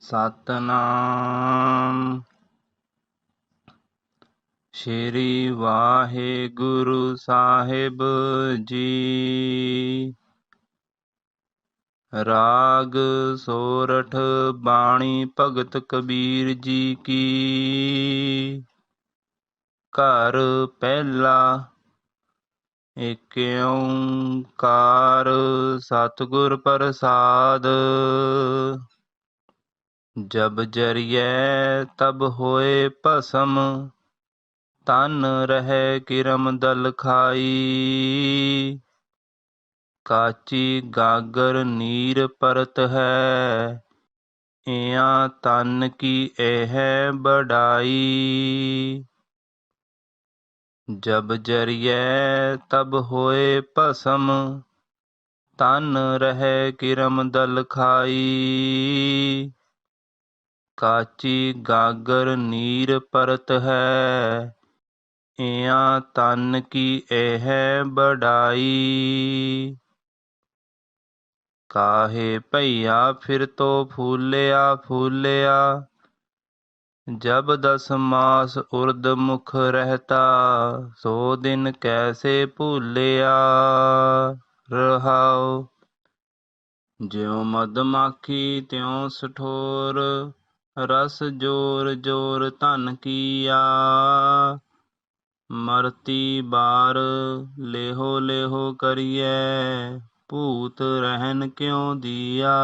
ਸਤਨਾਮ। ਸ਼੍ਰੀ ਵਾਹਿਗੁਰੂ ਸਾਹਿਬ ਜੀ। ਰਾਗ ਸੋਰਠ ਬਾਣੀ ਭਗਤ ਕਬੀਰ ਜੀ ਕੀ। ਘਰ ਪਹਿਲਾ ਏਕ ਓੰਕਾਰ ਸਤਿਗੁਰ ਪ੍ਰਸਾਦ। ਜਬ ਜਰੀਏ ਤਬ ਹੋਏ ਭਸਮ, ਤਨ ਰਹਿ ਕਿਰਮ ਦਲ ਖਾਈ। ਕਾਚੀ ਗਾਗਰ ਨੀਰ ਪਰਤ ਹੈ, ਇਆਂ ਤਨ ਕੀ ਇਹ ਬੜਾਈ ਜਬ ਜਰੀਏ ਤਬ ਹੋਏ ਭਸਮ, ਤਨ ਰਹਿ ਕਿਰਮ ਦਲ ਖਾਈ। ਕਾਚੀ ਗਾਗਰ ਨੀਰ ਪਰਤ ਹੈ। ਇਆਂ ਤਨ ਕੀ ਇਹ ਬੜਾਈ ਕਾਹੇ ਭਈਆ ਫਿਰ ਤੋ ਫੂਲਿਆ ਫੂਲਿਆ। ਜਬ ਦਸ ਮਾਸ ਉਰਦ ਮੁਖ ਰਹਤਾ, ਸੋ ਦਿਨ ਕੈਸੇ ਭੂਲਿਆ। ਰਹਾਉ ਜਿਉ ਮਦਮਾਖੀ ਤਿਉ ਸਠੋਰ। ਰਸ ਜੋਰ ਜੋਰ ਧਨ ਕੀਆ। ਮਰਤੀ ਬਾਰ ਲੇਹੋ ਲੇਹੋ ਕਰੀਐ, ਭੂਤ ਰਹਿਨ ਕਿਉ ਦੀਆ।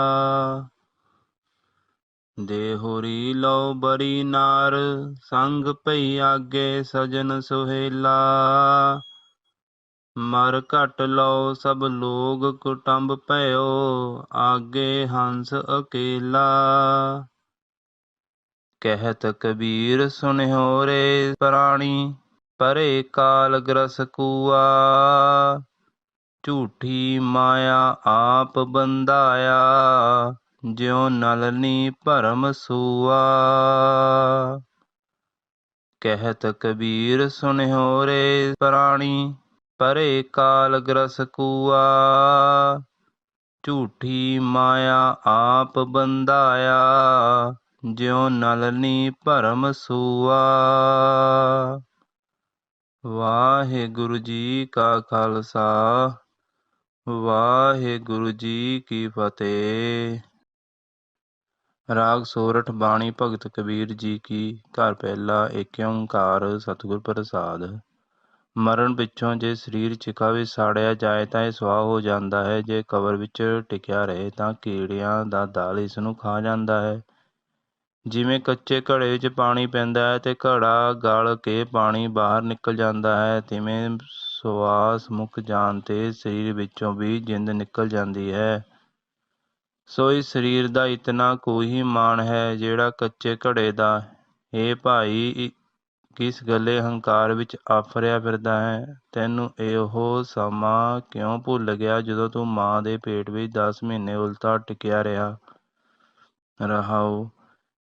ਦੇਹੁਰੀ ਲਉ ਬਰੀ ਨਾਰ, ਸੰਗ ਪਈ ਆਗੇ ਸਜਨ ਸੁਹੇਲਾ। ਮਰ ਘਟ ਲਉ ਸਭ ਲੋਗ ਕੁਟੰਬ ਭਇਓ, ਆਗੇ ਹੰਸ ਅਕੇਲਾ। ਕਹਿਤ ਕਬੀਰ ਸੁਨਿਓ ਪ੍ਰਾਣੀ, ਪਰੇ ਕਾਲ ਗ੍ਰਸ ਕੂਆ। ਝੂਠੀ ਮਾਇਆ ਆਪ ਬੰਧਾਇਆ, ਜਿਉ ਨਲਨੀ ਭਰਮ ਸੂਆ। ਕਹਿਤ ਕਬੀਰ ਸੁਨਿਓ ਪ੍ਰਾਣੀ, ਪਰੇ ਕਾਲ ਗ੍ਰਸ ਕੂਆ। ਝੂਠੀ ਮਾਇਆ ਆਪ ਬੰਧਾਇਆ ਜਿਉ ਨਲਨੀ ਭਰਮ ਸੂਆ। ਵਾਹਿਗੁਰੂ ਜੀ ਕਾ ਖਾਲਸਾ, ਵਾਹਿਗੁਰੂ ਜੀ ਕੀ ਫਤਿਹ। ਰਾਗ ਸੋਰਠ ਬਾਣੀ ਭਗਤ ਕਬੀਰ ਜੀ ਕੀ, ਘਰ ਪਹਿਲਾ ਏਕ ਓੰਕਾਰ ਸਤਿਗੁਰ ਪ੍ਰਸਾਦ। ਮਰਨ ਪਿੱਛੋਂ ਜੇ ਸਰੀਰ ਚਿਖਾ ਵਿੱਚ ਸਾੜਿਆ ਜਾਏ ਤਾਂ ਇਹ ਸੁਆਹ ਹੋ ਜਾਂਦਾ ਹੈ, ਜੇ ਕਬਰ ਵਿੱਚ ਟਿਕਿਆ ਰਹੇ ਤਾਂ ਕੀੜਿਆਂ ਦਾ ਦਲ ਇਸ ਨੂੰ ਖਾ ਜਾਂਦਾ ਹੈ। ਜਿਵੇਂ ਕੱਚੇ ਘੜੇ ਵਿੱਚ ਪਾਣੀ ਪੈਂਦਾ ਹੈ ਅਤੇ ਘੜਾ ਗਲ ਕੇ ਪਾਣੀ ਬਾਹਰ ਨਿਕਲ ਜਾਂਦਾ ਹੈ, ਤਿਵੇਂ ਸੁਆਸ ਮੁੱਕ ਜਾਣ ਤੇ ਸਰੀਰ ਵਿੱਚੋਂ ਵੀ ਜਿੰਦ ਨਿਕਲ ਜਾਂਦੀ ਹੈ। ਸੋ ਇਸ ਸਰੀਰ ਦਾ ਇਤਨਾ ਕੋਈ ਮਾਣ ਹੈ ਜਿਹੜਾ ਕੱਚੇ ਘੜੇ ਦਾ ਏ ਭਾਈ ਕਿਸ ਗੱਲੇ ਹੰਕਾਰ ਵਿੱਚ ਆਫਰਿਆ ਫਿਰਦਾ ਹੈ? ਤੈਨੂੰ ਇਹੋ ਸਮਾਂ ਕਿਉਂ ਭੁੱਲ ਗਿਆ ਜਦੋਂ ਤੂੰ ਮਾਂ ਦੇ ਪੇਟ ਵਿੱਚ ਦਸ ਮਹੀਨੇ ਉਲਟਾ ਟਿਕਿਆ ਰਿਹਾ? ਰਹਾਉ।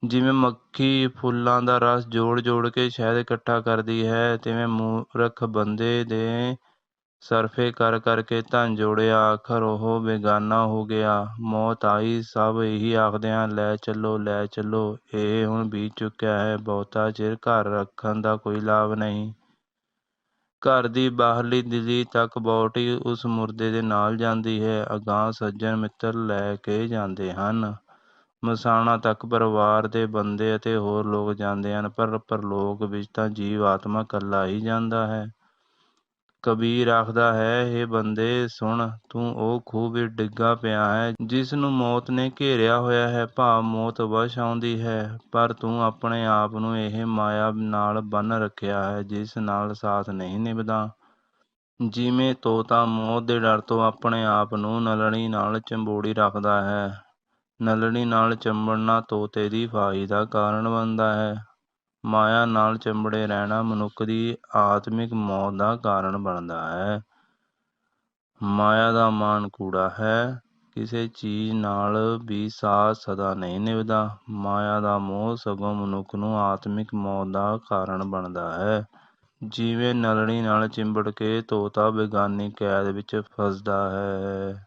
ਜਿਵੇਂ ਮੱਖੀ ਫੁੱਲਾਂ ਦਾ ਰਸ ਜੋੜ-ਜੋੜ ਕੇ ਸ਼ਹਿਦ ਇਕੱਠਾ ਕਰਦੀ ਹੈ, ਤਿਵੇਂ ਮੂਰਖ ਬੰਦੇ ਦੇ ਸਰਫੇ ਕਰ ਕਰਕੇ ਧਨ ਜੋੜਿਆ, ਆਖਰ ਉਹ ਬੇਗਾਨਾ ਹੋ ਗਿਆ। ਮੌਤ ਆਈ, ਸਭ ਇਹੀ ਆਖਦਿਆਂ, ਲੈ ਚੱਲੋ ਲੈ ਚੱਲੋ, ਇਹ ਹੁਣ ਬੀਤ ਚੁੱਕਿਆ ਹੈ। ਬਹੁਤਾ ਚਿਰ ਘਰ ਰੱਖਣ ਦਾ ਕੋਈ ਲਾਭ ਨਹੀਂ। ਘਰ ਦੀ ਬਾਹਰਲੀ ਦਿੱਲੀ ਤੱਕ ਬੌਟੀ ਉਸ ਮੁਰਦੇ ਦੇ ਨਾਲ ਜਾਂਦੀ ਹੈ। ਅਗਾਂਹ ਸੱਜਣ ਮਿੱਤਰ ਲੈ ਕੇ ਜਾਂਦੇ ਹਨ। ਮਸਾਣਾ ਤੱਕ ਪਰਿਵਾਰ ਦੇ ਬੰਦੇ ਅਤੇ ਹੋਰ ਲੋਕ ਜਾਂਦੇ ਹਨ, ਪਰ ਪਰਲੋਕ ਵਿੱਚ ਤਾਂ ਜੀਵ ਆਤਮਾ ਇਕੱਲਾ ਹੀ ਜਾਂਦਾ ਹੈ। ਕਬੀਰ ਆਖਦਾ ਹੈ ਇਹ ਬੰਦੇ, ਸੁਣ, ਤੂੰ ਉਹ ਖੂਹ ਵਿੱਚ ਡਿੱਗਾ ਪਿਆ ਹੈ, ਜਿਸ ਨੂੰ ਮੌਤ ਨੇ ਘੇਰਿਆ ਹੋਇਆ ਹੈ। ਭਾਵ ਮੌਤ ਵਸ਼ ਆਉਂਦੀ ਹੈ, ਪਰ ਤੂੰ ਆਪਣੇ ਆਪ ਨੂੰ ਇਹ ਮਾਇਆ ਨਾਲ ਬੰਨ ਰੱਖਿਆ ਹੈ, ਜਿਸ ਨਾਲ ਸਾਥ ਨਹੀਂ ਨਿਭਦਾ। ਜਿਵੇਂ ਤੋਤਾ ਮੌਤ ਦੇ ਡਰ ਤੋਂ ਆਪਣੇ ਆਪ ਨੂੰ ਨਲਣੀ ਨਾਲ ਚੰਬੋੜੀ ਰੱਖਦਾ ਹੈ ਨਲਣੀ ਨਾਲ ਚੰਬੜਨਾ ਤੋਤੇ ਦੀ ਫਾਹੀ ਦਾ ਕਾਰਨ ਬਣਦਾ ਹੈ। ਮਾਇਆ ਨਾਲ ਚੰਬੜੇ ਰਹਿਣਾ ਮਨੁੱਖ ਦੀ ਆਤਮਿਕ ਮੌਤ ਦਾ ਕਾਰਨ ਬਣਦਾ ਹੈ। ਮਾਇਆ ਦਾ ਮਾਨ ਕੂੜਾ ਹੈ। ਕਿਸੇ ਚੀਜ਼ ਨਾਲ ਵੀ ਸਾਥ ਸਦਾ ਨਹੀਂ ਨਿਭਦਾ। ਮਾਇਆ ਦਾ ਮੋਹ ਸਗੋਂ ਮਨੁੱਖ ਨੂੰ ਆਤਮਿਕ ਮੌਤ ਦਾ ਕਾਰਨ ਬਣਦਾ ਹੈ। ਜਿਵੇਂ ਨਲਣੀ ਨਾਲ ਚਿੰਬੜ ਕੇ ਤੋਤਾ ਬੇਗਾਨੀ ਕੈਦ ਵਿੱਚ ਫਸਦਾ ਹੈ।